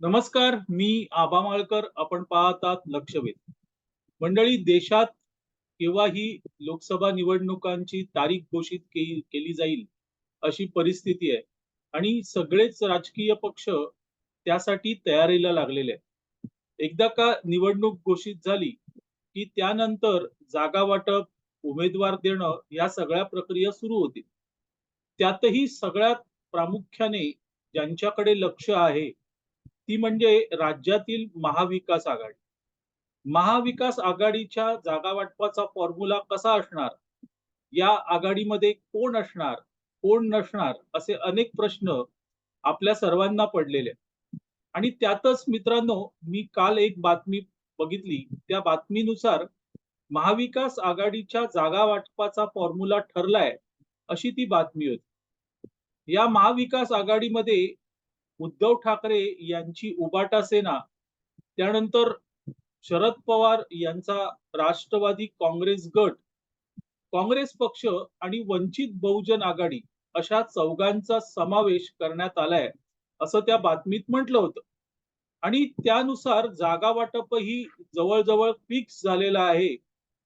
नमस्कार मी आबा माळकर. आपण पाहतात लक्षवेध. मंडळी देशात केव्हाही लोकसभा निवडणुकांची तारीख घोषित केली जाईल अशी परिस्थिती आहे आणि सगळेच राजकीय पक्ष त्यासाठी तयारीला लागलेले आहेत. एकदा का निवडणूक घोषित झाली की त्यानंतर जागा वाटप उमेदवार देणं या सगळ्या प्रक्रिया सुरू होतील. त्यातही सगळ्यात प्रामुख्याने ज्यांच्याकडे लक्ष आहे ती म्हणजे राज्यातील महाविकास आघाडी. महाविकास आघाडीच्या जागा वाटपाचा फॉर्म्युला कसा असणार? या आघाडीमध्ये कोण असणार? कोण नसणार? असे अनेक प्रश्न आपल्या सर्वांना पडलेले आहेत. आणि त्यातच मित्रांनो मी काल एक बातमी बघितली. त्या बातमीनुसार महाविकास आघाडीच्या जागा वाटपाचा फॉर्म्युला ठरलाय अशी ती बातमी होती. या महाविकास आघाडीमध्ये उद्धव ठाकरे यांची उबाटा सेना त्यानंतर शरद पवार यांचा राष्ट्रवादी काँग्रेस गट काँग्रेस पक्ष आणि वंचित बहुजन आघाडी अशा चौघांचा समावेश करण्यात आलाय असं त्या बातमीत म्हटलं होतं. आणि त्यानुसार जागा वाटपही जवळजवळ फिक्स झालेलं आहे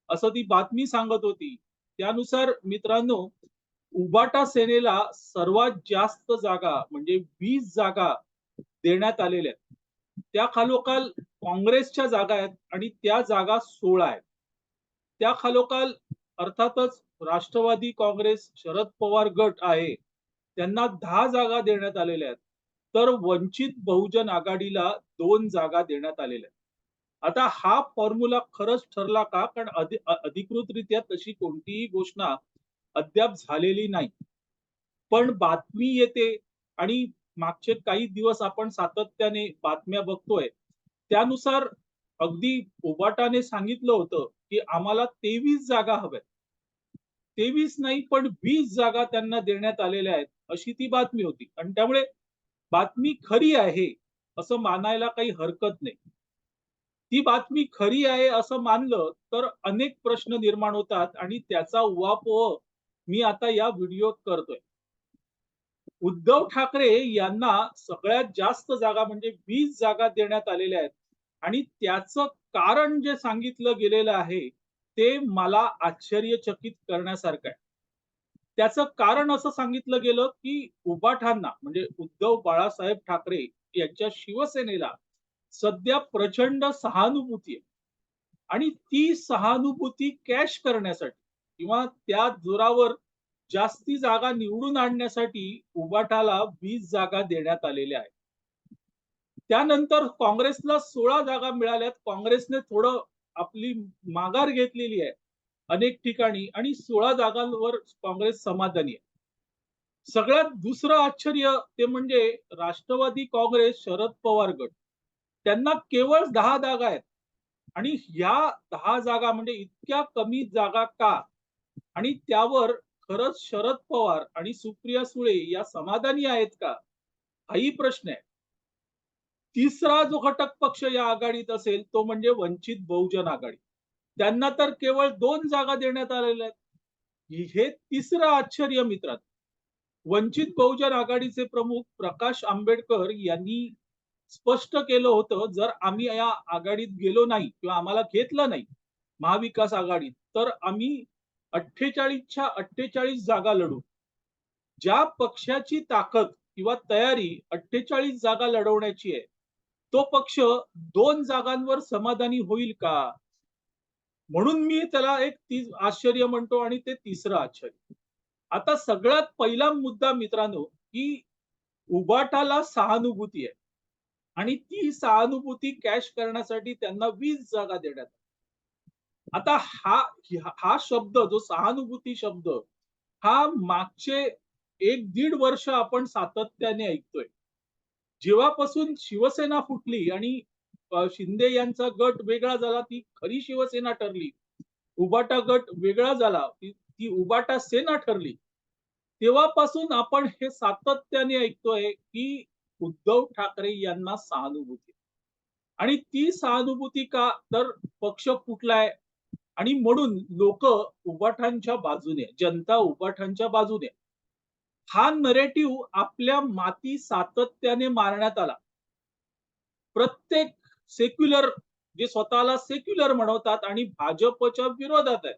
असं ती बातमी सांगत होती. त्यानुसार मित्रांनो उबाटा सेनेला सर्वात जास्त जागा म्हणजे वीस जागा देण्यात आलेल्या आहेत. त्या खालोखाल काँग्रेसच्या जागा आहेत आणि त्या जागा सोळा आहेत. त्या खालोखाल अर्थातच राष्ट्रवादी काँग्रेस शरद पवार गट आहे त्यांना दहा जागा देण्यात आलेल्या आहेत. तर वंचित बहुजन आघाडीला दोन जागा देण्यात आलेल्या आहेत. आता हा फॉर्म्युला खरंच ठरला का? कारण अधिकृतरित्या तशी कोणतीही घोषणा अद्याप झालेली नाही. पण बातमी येते आणि मागचे काही दिवस आपण सातत्याने बातम्या बघतोय. त्यानुसार अगदी ओबाटाने सांगितलं होतं की आम्हाला तेवीस जागा हव्यात. तेवीस नाही पण वीस जागा त्यांना देण्यात आलेल्या आहेत अशी ती बातमी होती. आणि त्यामुळे बातमी खरी आहे असं मानायला काही हरकत नाही. ती बातमी खरी आहे असं मानलं तर अनेक प्रश्न निर्माण होतात आणि त्याचा उवापोह मी आता या व्हिडिओत करतोय. उद्धव ठाकरे यांना सगळ्यात जास्त जागा म्हणजे वीस जागा देण्यात आलेल्या आहेत. आणि त्याचं कारण जे सांगितलं गेलेलं आहे ते मला आश्चर्यचकित करण्यासारखं आहे. त्याचं कारण असं सांगितलं गेलं की उबाठांना म्हणजे उद्धव बाळासाहेब ठाकरे यांच्या शिवसेनेला सध्या प्रचंड सहानुभूती आहे. आणि ती सहानुभूती कॅश करण्यासाठी किंवा त्या जोरावर जास्ती जागा निवडून आणण्यासाठी उबाटाला वीस जागा देण्यात आलेल्या आहेत. त्यानंतर काँग्रेसला सोळा जागा मिळाल्यात. काँग्रेसने थोडं आपली माघार घेतलेली आहे अनेक ठिकाणी आणि सोळा जागांवर काँग्रेस समाधानी आहे. सगळ्यात दुसरं आश्चर्य ते म्हणजे राष्ट्रवादी काँग्रेस शरद पवार गट. त्यांना केवळ दहा जागा आहेत. आणि ह्या दहा जागा म्हणजे इतक्या कमी जागा का? आणि त्यावर खरंच शरद पवार आणि सुप्रिया सुळे या समाधानी आहेत का? हाही प्रश्न आहे. तिसरा जो घटक पक्ष या आघाडीत असेल तो म्हणजे वंचित बहुजन आघाडी. त्यांना तर केवळ दोन जागा देण्यात आलेल्या आहेत. हे तिसरं आश्चर्य मित्रात वंचित बहुजन आघाडीचे प्रमुख प्रकाश आंबेडकर यांनी स्पष्ट केलं होतं जर आम्ही या आघाडीत गेलो नाही किंवा आम्हाला घेतलं नाही महाविकास आघाडीत तर आम्ही अठ्ठेचाळीसच्या अठ्ठेचाळीस जागा लढू. ज्या पक्षाची ताकद किंवा तयारी अठ्ठेचाळीस जागा लढवण्याची आहे तो पक्ष दोन जागांवर समाधानी होईल का? म्हणून मी त्याला एक आश्चर्य म्हणतो आणि ते तिसरं आश्चर्य. आता सगळ्यात पहिला मुद्दा मित्रांनो की उबाटाला सहानुभूती आहे. आणि ती सहानुभूती कॅश करण्यासाठी त्यांना वीस जागा देण्यात आता हा हा शब्द जो सहानुभूती शब्द हा मागचे एक दीड वर्ष आपण सातत्याने ऐकतोय. जेव्हापासून शिवसेना फुटली आणि शिंदे यांचा गट वेगळा झाला ती खरी शिवसेना ठरली. उबाटा गट वेगळा झाला ती, ती उबाटा सेना ठरली. तेव्हापासून आपण हे सातत्याने ऐकतोय की उद्धव ठाकरे यांना सहानुभूती. आणि ती सहानुभूती का तर पक्ष फुटलाय आणि म्हणून लोक उबाठांच्या बाजूने जनता उबाठांच्या बाजूने हा नरेटिव्ह आपल्या माती सातत्याने मारण्यात आला. प्रत्येक सेक्युलर जे स्वतःला सेक्युलर म्हणवतात आणि भाजपच्या विरोधात आहे.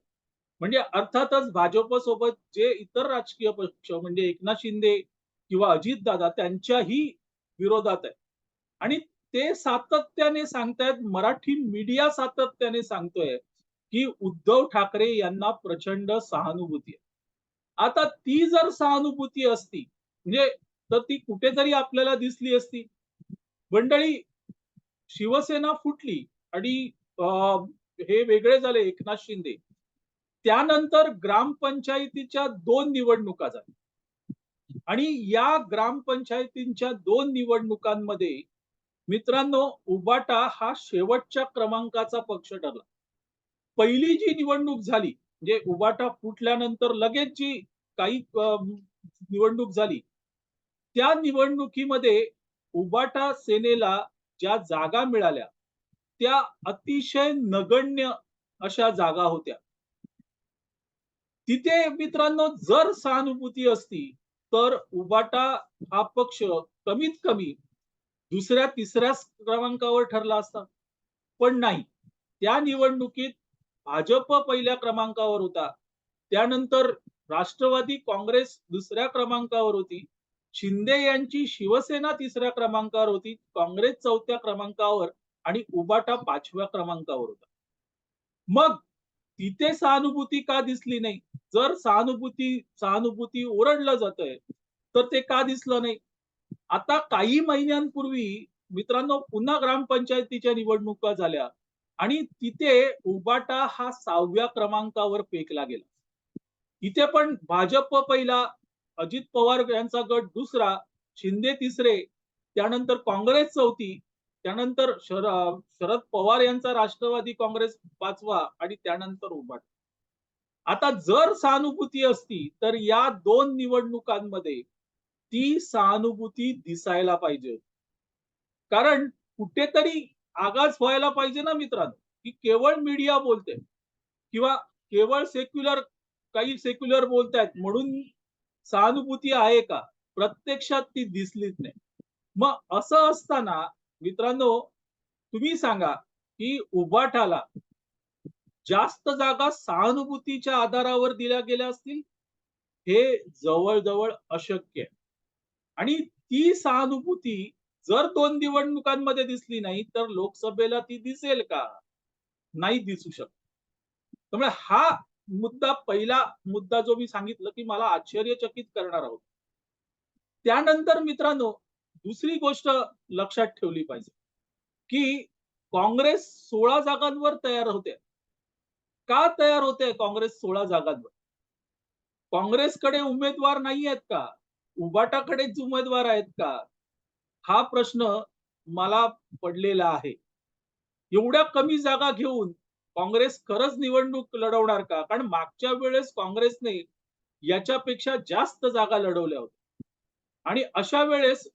म्हणजे अर्थातच भाजप सोबत जे इतर राजकीय पक्ष म्हणजे एकनाथ शिंदे किंवा अजितदादा त्यांच्याही विरोधात आहे. आणि ते सातत्याने सांगतायत मराठी मीडिया सातत्याने सांगतोय. की उद्धव ठाकरे यांना प्रचंड सहानुभूती आहे. आता ती जर सहानुभूती असती म्हणजे तर ती कुठेतरी आपल्याला दिसली असती. मंडळी शिवसेना फुटली आणि हे वेगळे झाले एकनाथ शिंदे. त्यानंतर ग्रामपंचायतीच्या दोन निवडणुका झाल्या. आणि या ग्रामपंचायतींच्या दोन निवडणुकांमध्ये मित्रांनो उबाटा हा शेवटच्या क्रमांकाचा पक्ष ठरला. पहिली जी निवडणूक झाली म्हणजे उबाटा फुटल्यानंतर लगेच जी काही निवडणूक झाली त्या निवडणुकीमध्ये उबाटा सेनेला ज्या जागा मिळाल्या त्या अतिशय नगण्य अशा जागा होत्या. तिथे मित्रांनो जर सहानुभूती असती तर उबाटा हा पक्ष कमीत कमी दुसऱ्या तिसऱ्या क्रमांकावर ठरला असता. पण नाही त्या निवडणुकीत भाजप पहिल्या क्रमांकावर होता. त्यानंतर राष्ट्रवादी काँग्रेस दुसऱ्या क्रमांकावर होती. शिंदे यांची शिवसेना तिसऱ्या क्रमांकावर होती. काँग्रेस चौथ्या क्रमांकावर आणि उबाटा पाचव्या क्रमांकावर होता. मग तिथे सहानुभूती का दिसली नाही? जर सहानुभूती सहानुभूती ओरडलं जात आहे तर ते का दिसलं नाही? आता काही महिन्यांपूर्वी मित्रांनो पुन्हा ग्रामपंचायतीच्या निवडणुका झाल्या. आणि तिथे उबाटा हा सहाव्या क्रमांकावर फेकला गेला. इथे पण भाजप पहिला अजित पवार यांचा गट दुसरा शिंदे तिसरे त्यानंतर काँग्रेस चौथी त्यानंतर शरद पवार यांचा राष्ट्रवादी काँग्रेस पाचवा आणि त्यानंतर उबाटा. आता जर सहानुभूती असती तर या दोन निवडणुकांमध्ये ती सहानुभूती दिसायला पाहिजे. कारण कुठेतरी आगाज व्हायला पाहिजे ना मित्रांनो की केवळ मीडिया बोलते किंवा केवळ सेक्युलर काही सेक्युलर बोलतायत म्हणून सहानुभूती आहे का? प्रत्यक्षात ती दिसलीच नाही. मग असं असताना मित्रांनो तुम्ही सांगा की उभाटाला जास्त जागा सहानुभूतीच्या आधारावर दिल्या गेल्या असतील? हे जवळजवळ अशक्य आहे. आणि ती सहानुभूती जर दोन निवडणुकांमध्ये दिसली नाही तर लोकसभेला ती दिसेल का? नाही दिसू शकत. त्यामुळे हा मुद्दा पहिला मुद्दा जो मी सांगितलं की मला आश्चर्यचकित करणार आहोत. त्यानंतर मित्रांनो दुसरी गोष्ट लक्षात ठेवली पाहिजे की काँग्रेस सोळा जागांवर तयार होते. का तयार होते काँग्रेस सोळा जागांवर? काँग्रेसकडे उमेदवार नाही आहेत का? उबाटाकडेच उमेदवार आहेत का? हा प्रश्न मला पडलेला आहे. एवढ्या कमी जागा घेऊन काँग्रेस खरंच निवडणूक लढवणार का? कारण मागच्या वेळेस काँग्रेसने याच्यापेक्षा जास्त जागा लढवल्या होत्या. आणि अशा वेळेस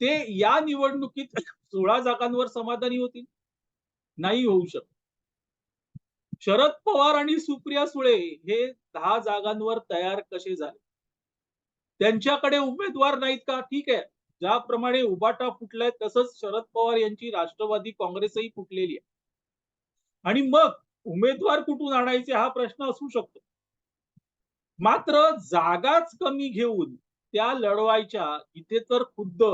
ते या निवडणुकीत सोळा जागांवर समाधानी होतील? नाही होऊ शकत. शरद पवार आणि सुप्रिया सुळे हे दहा जागांवर तयार कसे झाले? त्यांच्याकडे उमेदवार नाहीत का? ठीक आहे. ज्याप्रमाणे उबाटा फुटलाय तसंच शरद पवार यांची राष्ट्रवादी काँग्रेसही फुटलेली आहे. आणि मग उमेदवार कुठून आणायचे हा प्रश्न असू शकतो. मात्र जागाच कमी घेऊन त्या लढवायच्या इथे तर खुद्द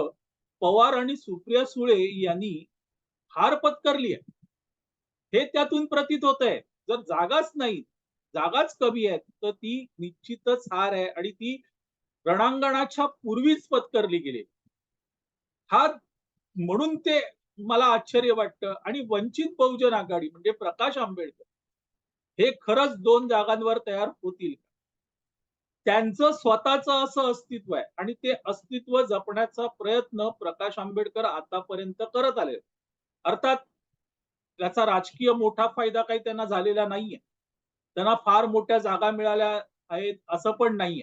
पवार आणि सुप्रिया सुळे यांनी हार पत्करली आहे. हे त्यातून प्रतीत होत आहे. जर जागाच नाही जागाच कमी आहेत तर ती निश्चितच हार आहे आणि ती रणांगणाच्या पूर्वीच पत्करली गेली हा म्हणून ते मला आश्चर्य वाटतं. आणि वंचित बहुजन आघाडी म्हणजे प्रकाश आंबेडकर हे खरंच दोन जागांवर तयार होतील त्यांचं स्वतःचं असं अस्तित्व आहे आणि ते अस्तित्व जपण्याचा प्रयत्न प्रकाश आंबेडकर आतापर्यंत करत आले अर्थात त्याचा राजकीय मोठा फायदा काही त्यांना झालेला नाहीये. त्यांना फार मोठ्या जागा मिळाल्या आहेत असं पण नाहीये.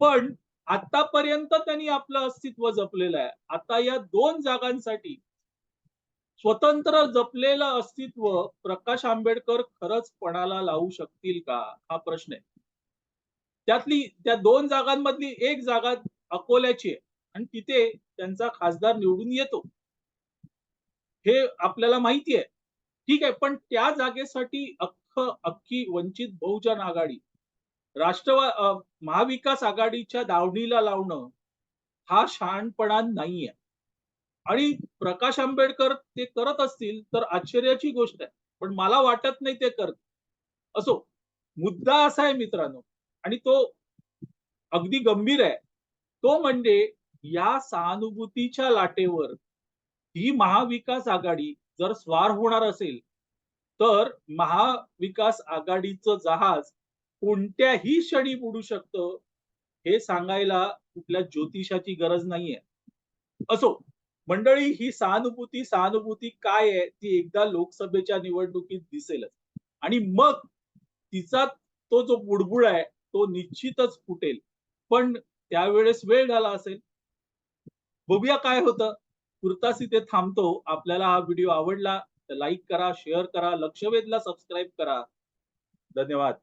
पण आतापर्यंत त्यांनी आपलं अस्तित्व जपलेलं आहे. आता या दोन जागांसाठी स्वतंत्र जपलेलं अस्तित्व प्रकाश आंबेडकर खरंच पणाला लावू शकतील का? हा प्रश्न आहे. त्यातली त्या दोन जागांमधली एक जागा अकोल्याची आहे. आणि तिथे त्यांचा खासदार निवडून येतो. हे आपल्याला माहिती आहे. ठीक आहे पण त्या जागेसाठी अख्ख अख्खी वंचित बहुजन आघाडी राष्ट्रवाद महाविकास आघाडीच्या दावणीला लावणं हा शहाणपणा नाहीये. आणि प्रकाश आंबेडकर ते करत असतील तर आश्चर्याची गोष्ट आहे. पण मला वाटत नाही ते करत असो मुद्दा असा आहे मित्रांनो आणि तो अगदी गंभीर आहे. तो म्हणजे या सहानुभूतीच्या लाटेवर ही महाविकास आघाडी जर स्वार होणार असेल तर महाविकास आघाडीचं जहाज कोणत्याही क्षणी बुडू शकतं हे सांगायला कुठल्या ज्योतिषाची गरज नाहीये. असो मंडळी ही सहानुभूती सहानुभूती काय आहे ती एकदा लोकसभेच्या निवडणुकीत दिसेलच. आणि मग तिचा तो जो बुडबुड आहे तो निश्चितच फुटेल. पण त्यावेळेस वेळ झाला असेल. बघूया काय होतं. तुर्तास इथे थांबतो. आपल्याला हा व्हिडिओ आवडला तर लाईक करा शेअर करा लक्षवेधला सबस्क्राईब करा. धन्यवाद.